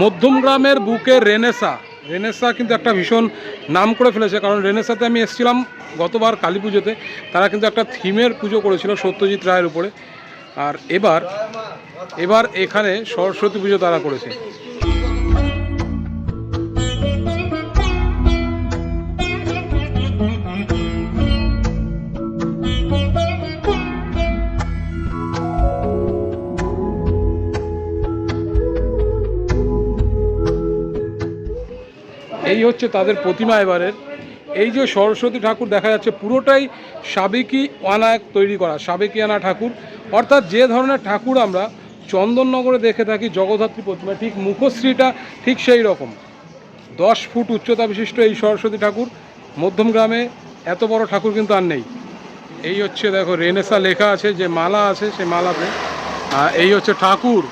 মধ্যমগ্রামের বুকে Renaissance. Renaissance কিন্তু একটা ভীষণ নাম করে ফেলেছে, কারণ রেনেসাতে আমি এসেছিলাম গতবার কালী পুজোতে। তারা কিন্তু একটা থিমের পুজো করেছিল সত্যজিৎ রায়ের উপরে। আর এবার এবার এখানে সরস্বতী পুজো তারা করেছে। এই হচ্ছে তাদের প্রতিমা এবারের। এই যে সরস্বতী ঠাকুর দেখা যাচ্ছে, পুরোটাই সাবেকি আনায় তৈরি করা, সাবেকি আনা ঠাকুর। অর্থাৎ যে ধরনের ঠাকুর আমরা চন্দননগরে দেখে থাকি, জগদ্ধাত্রী প্রতিমা, ঠিক মুখশ্রীটা ঠিক সেই রকম। দশ ফুট উচ্চতা বিশিষ্ট এই সরস্বতী ঠাকুর মধ্যমগ্রামে এত বড় ঠাকুর কিন্তু আর নেই। এই হচ্ছে দেখো, রেনেসা লেখা আছে, যে মালা আছে সেই মালাতে। এই হচ্ছে ঠাকুর।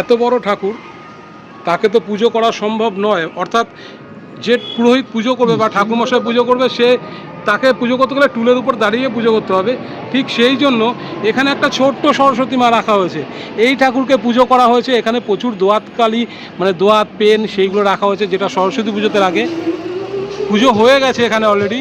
এত বড় ঠাকুর, তাকে তো পুজো করা সম্ভব নয়। অর্থাৎ যে পুরোহিত পুজো করবে বা ঠাকুরমশাই পুজো করবে, সে তাকে পুজো করতে গেলে টুলের উপর দাঁড়িয়ে পুজো করতে হবে। ঠিক সেই জন্য এখানে একটা ছোট্ট সরস্বতী মা রাখা হয়েছে। এই ঠাকুরকে পুজো করা হয়েছে। এখানে প্রচুর দোয়াত কালি মানে দোয়াত, পেন, সেইগুলো রাখা হয়েছে, যেটা সরস্বতী পুজোতে লাগে। পুজো হয়ে গেছে এখানে অলরেডি